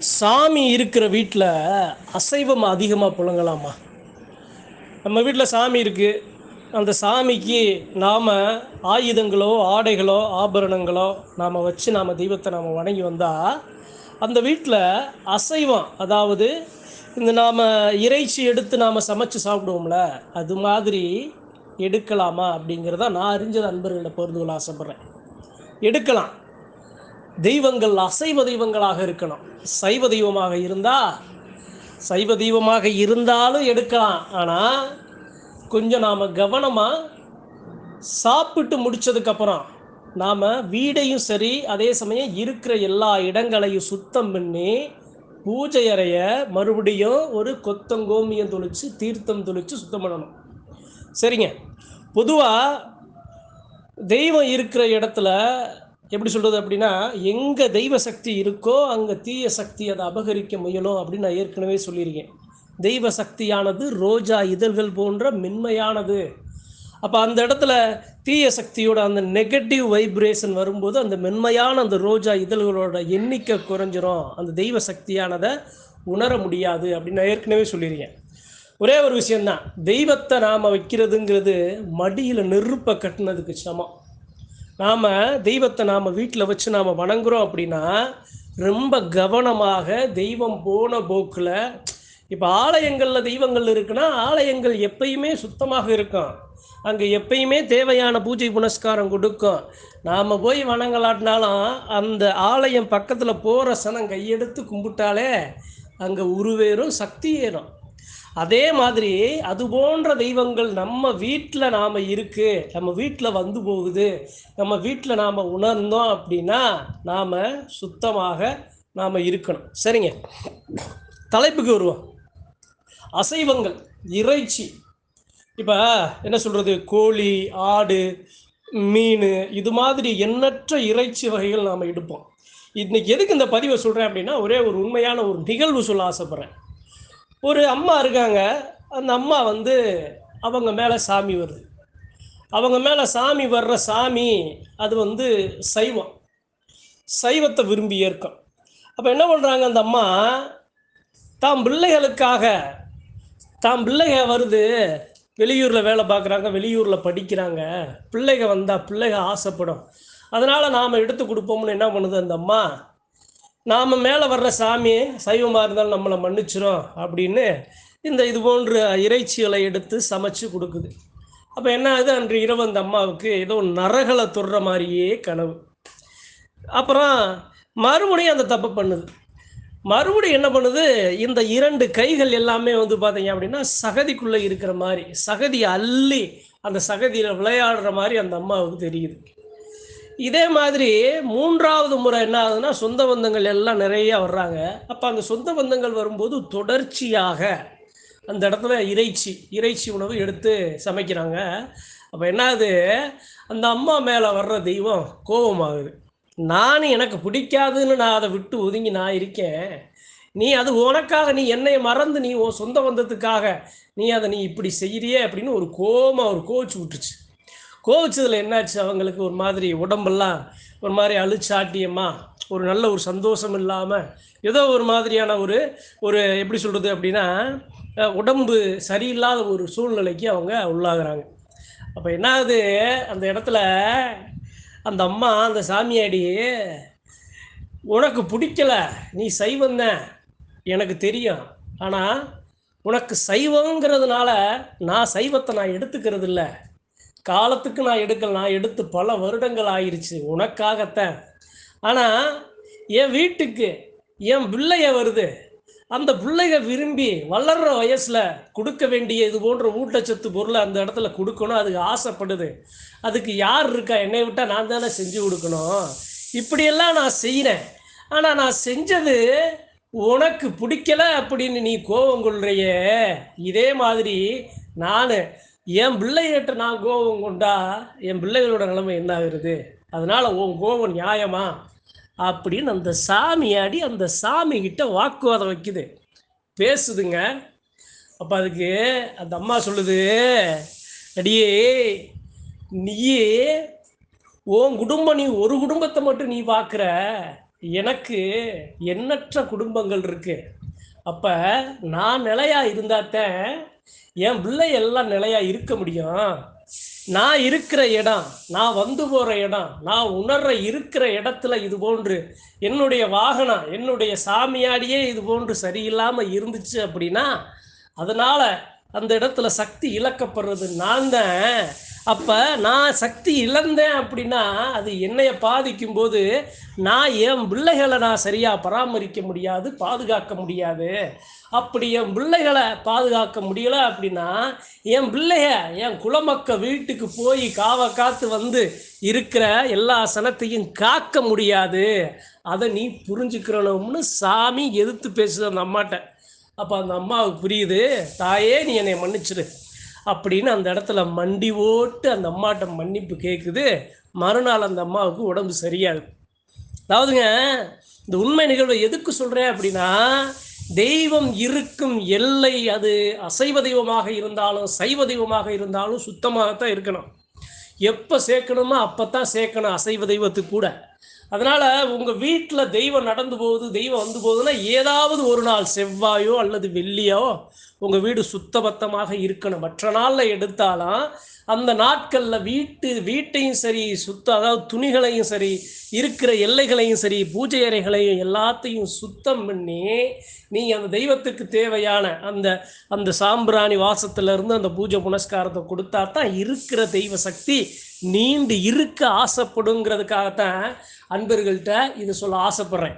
சாமி இருக்கிற வீட்டில் அசைவம் அதிகமாக புழங்கலாமா? நம்ம வீட்டில் சாமி இருக்குது அந்த சாமிக்கு நாம் ஆயுதங்களோ ஆடைகளோ ஆபரணங்களோ நாம் வச்சு நாம் தெய்வத்தை நாம் வணங்கி வந்தால் அந்த வீட்டில் அசைவம் அதாவது இந்த நாம் இறைச்சி எடுத்து நாம் சமைச்சு சாப்பிடுவோம்ல அது மாதிரி எடுக்கலாமா அப்படிங்கிறத நான் அறிஞ்சது நண்பர்களிடம் பொருந்துகள் ஆசைப்பட்றேன். எடுக்கலாம். தெய்வங்கள் அசைவ தெய்வங்களாக இருக்கணும். சைவ தெய்வமாக இருந்தால் சைவ தெய்வமாக இருந்தாலும் எடுக்கலாம். ஆனால் கொஞ்சம் நாம் கவனமாக சாப்பிட்டு முடிச்சதுக்கப்புறம் நாம் வீடையும் சரி அதே சமயம் இருக்கிற எல்லா இடங்களையும் சுத்தம் பண்ணி பூஜை அறைய மறுபடியும் ஒரு கொத்தங்கோமியம் தொளிச்சு தீர்த்தம் தொளிச்சு சுத்தம் பண்ணணும். சரிங்க. பொதுவாக தெய்வம் இருக்கிற இடத்துல எப்படி சொல்கிறது அப்படின்னா எங்கே தெய்வ சக்தி இருக்கோ அங்கே தீய சக்தி அதை அபகரிக்க முயலும் அப்படின்னு நான் ஏற்கனவே சொல்லியிருக்கேன். தெய்வ சக்தியானது ரோஜா இதழ்கள் போன்ற மென்மையானது. அப்போ அந்த இடத்துல தீய சக்தியோட அந்த நெகட்டிவ் வைப்ரேஷன் வரும்போது அந்த மென்மையான அந்த ரோஜா இதழ்களோட எண்ணிக்கை குறைஞ்சிரும். அந்த தெய்வ சக்தியானதை உணர முடியாது அப்படின்னு நான் ஏற்கனவே சொல்லியிருக்கேன். ஒரே ஒரு விஷயந்தான் தெய்வத்தை நாம் வைக்கிறதுங்கிறது மடியில் நெருப்பை கட்டினதுக்கு சமம். நாம் தெய்வத்தை நாம் வீட்டில் வச்சு நாம் வணங்குறோம் அப்படின்னா ரொம்ப கவனமாக தெய்வம் போன போக்கில் இப்போ ஆலயங்களில் தெய்வங்கள் இருக்குன்னா ஆலயங்கள் எப்பயுமே சுத்தமாக இருக்கும். அங்கே எப்பயுமே தேவையான பூஜை புனஸ்காரம் கொடுக்கும். நாம் போய் வணங்கலாட்டினாலும் அந்த ஆலயம் பக்கத்தில் போகிற சனம் கையெடுத்து கும்பிட்டாலே அங்கே உருவேறும் சக்தி ஏறும். அதே மாதிரி அது போன்ற தெய்வங்கள் நம்ம வீட்டில் நாம் இருக்கு நம்ம வீட்டில் வந்து போகுது நம்ம வீட்டில் நாம் உணர்ந்தோம் அப்படின்னா நாம் சுத்தமாக நாம் இருக்கணும். சரிங்க. தலைப்புக்கு வருவோம். அசைவங்கள் இறைச்சி. இப்போ என்ன சொல்கிறது கோழி ஆடு மீன் இது மாதிரி எண்ணற்ற இறைச்சி வகைகள் நாம் எடுப்போம். இன்னைக்கு எதுக்கு இந்த பதிவை சொல்கிறேன் அப்படின்னா ஒரே ஒரு உண்மையான ஒரு நிகழ்வு சொல்ல ஆசைப்பட்றேன். ஒரு அம்மா இருக்காங்க. அந்த அம்மா வந்து அவங்க மேலே சாமி வருது. அவங்க மேலே சாமி வர்ற சாமி அது வந்து சைவம். சைவத்தை விரும்பி ஏற்கும். அப்போ என்ன பண்ணுறாங்க அந்த அம்மா? தாம் பிள்ளைகளுக்காக தாம் பிள்ளைக வருது. வெளியூரில் வேலை பார்க்குறாங்க வெளியூரில் படிக்கிறாங்க. பிள்ளைக வந்தால் பிள்ளைக ஆசைப்படும். அதனால் நாம் எடுத்து கொடுப்போம்னு என்ன பண்ணுது அந்த அம்மா? நாம் மேலே வர்ற சாமி சைவமாக இருந்தாலும் நம்மளை மன்னிச்சிரும் அப்படின்னு இந்த இது போன்ற இறைச்சிகளை எடுத்து சமைச்சு கொடுக்குது. அப்போ என்ன ஆகுது? அன்று இரவு அந்த அம்மாவுக்கு ஏதோ நரகளை தொடுற மாதிரியே கனவு. அப்புறம் மறுபடியும் அந்த தப்பு பண்ணுது. மறுபடியும் என்ன பண்ணுது? இந்த இரண்டு கைகள் எல்லாமே வந்து பார்த்தீங்க அப்படின்னா சகதிக்குள்ளே இருக்கிற மாதிரி சகதி அள்ளி அந்த சகதியில் விளையாடுற மாதிரி அந்த அம்மாவுக்கு தெரியுது. இதே மாதிரி மூன்றாவது முறை என்ன ஆகுதுன்னா சொந்த பந்தங்கள் எல்லாம் நிறைய வர்றாங்க. அப்போ அந்த சொந்த பந்தங்கள் வரும்போது தொடர்ச்சியாக அந்த இடத்துல இறைச்சி இறைச்சி உணவு எடுத்து சமைக்கிறாங்க. அப்போ என்ன ஆகுது அந்த அம்மா மேலே வர்ற தெய்வம் கோபமாகுது. நான் எனக்கு பிடிக்காதுன்னு நான் அதை விட்டு ஒதுங்கி நான் இருக்கேன். நீ அது உனக்காக நீ என்னை மறந்து நீ உன் சொந்த பந்தத்துக்காக நீ அதை நீ இப்படி செய்கிறியே அப்படின்னு ஒரு கோபமாக ஒரு கோச்சு விட்டுச்சு கோவிச்சதில் என்னாச்சு? அவங்களுக்கு ஒரு மாதிரி உடம்பெல்லாம் ஒரு மாதிரி அழிச்சாட்டியம்மா. ஒரு நல்ல ஒரு சந்தோஷம் இல்லாமல் ஏதோ ஒரு மாதிரியான ஒரு ஒரு எப்படி சொல்கிறது அப்படின்னா உடம்பு சரியில்லாத ஒரு சூழ்நிலைக்கு அவங்க உள்ளாகிறாங்க. அப்போ என்னாகுது? அந்த இடத்துல அந்த அம்மா அந்த சாமியாடி உனக்கு பிடிக்கல நீ சைவந்தான் எனக்கு தெரியும். ஆனால் உனக்கு சைவங்கிறதுனால நான் சைவத்தை நான் எடுத்துக்கிறது இல்லை காலத்துக்கு நான் எடுக்கல நான் எடுத்து பல வருடங்கள் ஆயிடுச்சு உனக்காகத்தான். ஆனால் என் வீட்டுக்கு என் பிள்ளைய வருது. அந்த பிள்ளைக விரும்பி வளர்ற வயசில் கொடுக்க வேண்டிய இது போன்ற ஊட்டச்சத்து பொருளை அந்த இடத்துல கொடுக்கணும் அதுக்கு ஆசைப்படுது. அதுக்கு யார் இருக்கா? என்னை விட்டால் நான் தானே செஞ்சு கொடுக்கணும். இப்படியெல்லாம் நான் செய்கிறேன் ஆனால் நான் செஞ்சது உனக்கு பிடிக்கல அப்படின்னு நீ கோபம் கொள்றையே. இதே மாதிரி நான் என் பிள்ளைகிட்ட நான் கோபம் கொண்டா என் பிள்ளைகளோட நிலைமை என்ன ஆகுறது? அதனால் உன் கோபம் நியாயமா? அப்படின்னு அந்த சாமியாடி அந்த சாமி கிட்ட வாக்குவாதம் வைக்குது. பேசுதுங்க. அப்போ அதுக்கு அந்த அம்மா சொல்லுது அடியே நீயே உன் குடும்பம் நீ ஒரு குடும்பத்தை மட்டும் நீ பார்க்குற. எனக்கு எண்ணற்ற குடும்பங்கள் இருக்குது அப்போ நான் நிலையா இருந்தாத்தான் என் பிள்ளை எல்லாம் நிலையா இருக்க முடியும். நான் இருக்கிற இடம் நான் வந்து போகிற இடம் நான் உணர்ற இருக்கிற இடத்துல இது போன்று என்னுடைய வாகனம் என்னுடைய சாமியாடியே இது போன்று சரியில்லாமல் இருந்துச்சு அப்படின்னா அதனால் அந்த இடத்துல சக்தி இழக்கப்படுறது நான் தான் அப்போ நான் சக்தி இழந்தேன் அப்படின்னா அது என்னைய பாதிக்கும் போது நான் என் பிள்ளைகளை நான் சரியாக பராமரிக்க முடியாது பாதுகாக்க முடியாது. அப்படி என் பிள்ளைகளை பாதுகாக்க முடியலை அப்படின்னா என் பிள்ளைய என் குலமக்க வீட்டுக்கு போய் காவ காத்து வந்து இருக்கிற எல்லா சனத்தையும் காக்க முடியாது. அதை நீ புரிஞ்சுக்கிறணும்னு சாமி எதிர்த்து பேசுது அந்த அம்மாட்ட. அப்போ அந்த அம்மாவுக்கு புரியுது தாயே நீ என்னை மன்னிச்சிடு அப்படின்னு அந்த இடத்துல மண்டி ஓட்டு அந்த அம்மாட்ட மன்னிப்பு கேட்குது மறுநாள் அந்த அம்மாவுக்கு உடம்பு சரியாகும். அதாவதுங்க இந்த உண்மை நிகழ்வை எதுக்கு சொல்கிறேன் அப்படின்னா தெய்வம் இருக்கும் எல்லை அது அசைவ தெய்வமாக இருந்தாலும் சைவ தெய்வமாக இருந்தாலும் சுத்தமாகத்தான் இருக்கணும். எப்போ சேர்க்கணுமோ அப்போ தான் சேர்க்கணும் அசைவ தெய்வத்துக்கு கூட. அதனால் உங்கள் வீட்டில் தெய்வம் நடந்து போகுது தெய்வம் வந்து போகுதுன்னா ஏதாவது ஒரு நாள் செவ்வாயோ அல்லது வெள்ளியோ உங்கள் வீடு சுத்தபத்தமாக இருக்கணும். மற்ற நாளில் எடுத்தாலும் அந்த நாட்களில் வீட்டு வீட்டையும் சரி சுத்தம் அதாவது துணிகளையும் சரி இருக்கிற எல்லைகளையும் சரி பூஜை அறைகளையும் எல்லாத்தையும் சுத்தம் பண்ணி நீங்கள் அந்த தெய்வத்துக்கு தேவையான அந்த அந்த சாம்பிராணி வாசத்திலிருந்து அந்த பூஜை புனஸ்காரத்தை கொடுத்தா தான் இருக்கிற தெய்வ சக்தி நீண்டு இருக்க ஆசைப்படுங்கிறதுக்காகத்தான் அன்பர்கள்ட்ட இது சொல்ல ஆசைப்படுறேன்.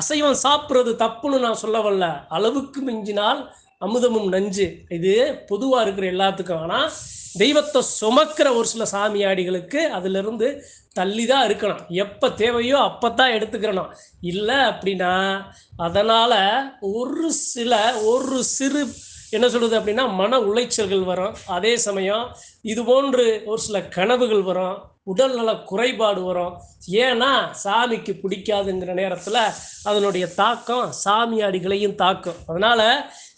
அசைவம் சாப்பிட்றது தப்புன்னு நான் சொல்ல வரல. அளவுக்கு மிஞ்சினால் அமுதமும் நஞ்சு. இது பொதுவாக இருக்கிற எல்லாத்துக்கும். ஆனால் தெய்வத்தை சுமக்கிற ஒரு சில சாமியாடிகளுக்கு அதிலிருந்து தள்ளி தான் இருக்கணும். எப்போ தேவையோ அப்போ தான் எடுத்துக்கிறணும். இல்லை அப்படின்னா அதனால் ஒரு சில ஒரு சிறு என்ன சொல்கிறது அப்படின்னா மன உளைச்சல்கள் வரும். அதே சமயம் இது போன்று ஒரு சில கனவுகள் வரும் உடல்நல குறைபாடு வரும். ஏன்னா சாமிக்கு பிடிக்காதுங்கிற நேரத்தில் அதனுடைய தாக்கம் சாமியாடிகளையும் தாக்கும். அதனால்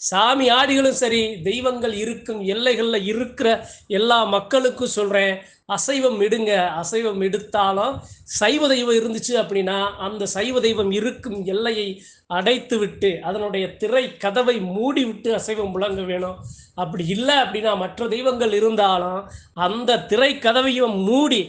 சாமி ஆடிகளும் சரி தெய்வங்கள் இருக்கும் எல்லைகளில் இருக்கிற எல்லா மக்களுக்கும் சொல்கிறேன் அசைவம் இடுங்க அசைவம் எடுத்தாலும் சைவ தெய்வம் இருந்துச்சு அப்படின்னா அந்த சைவ தெய்வம் இருக்கும் எல்லையை அடைத்து விட்டு அதனுடைய திரை கதவை மூடி விட்டு அசைவம் முழங்க வேணும். அப்படி இல்லை அப்படின்னா மற்ற தெய்வங்கள் இருந்தாலும் அந்த திரை கதவையும் மூடி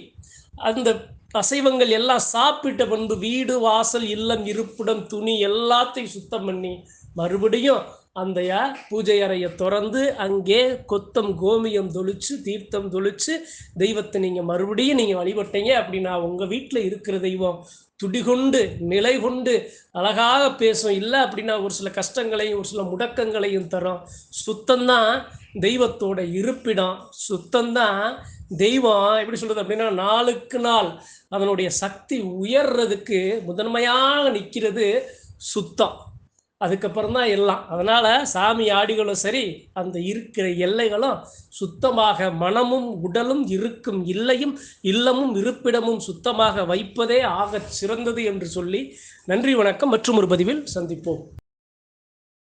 அந்த அசைவங்கள் எல்லாம் சாப்பிட்ட பண்பு வீடு வாசல் இல்லம் இருப்பிடம் துணி எல்லாத்தையும் சுத்தம் பண்ணி மறுபடியும் அந்த பூஜை அறையை திறந்து அங்கே கொத்தம் கோமியம் தொளிச்சு தீர்த்தம் தொளிச்சு தெய்வத்தை நீங்கள் மறுபடியும் நீங்கள் வழிபட்டீங்க அப்படின்னா உங்கள் வீட்டில் இருக்கிற தெய்வம் துடிகொண்டு நிலை கொண்டு அழகாக பேசும் இல்லை அப்படின்னா ஒரு சில கஷ்டங்களையும் ஒரு சில முடக்கங்களையும் தரும். சுத்தம்தான் தெய்வத்தோட இருப்பிடம். சுத்தம்தான் தெய்வம். எப்படி சொல்கிறது அப்படின்னா நாளுக்கு நாள் அதனுடைய சக்தி உயர்றதுக்கு முதன்மையாக நிற்கிறது சுத்தம். அதுக்கப்புறம் தான் எல்லாம். அதனால் சாமி ஆடிகளும் சரி அந்த இருக்கிற எல்லைகளும் சுத்தமாக மனமும் உடலும் இருக்கும் இல்லையும் இல்லமும் இருப்பிடமும் சுத்தமாக வைப்பதே ஆகச் சிறந்தது என்று சொல்லி நன்றி வணக்கம். மற்றும் ஒரு பதிவில் சந்திப்போம்.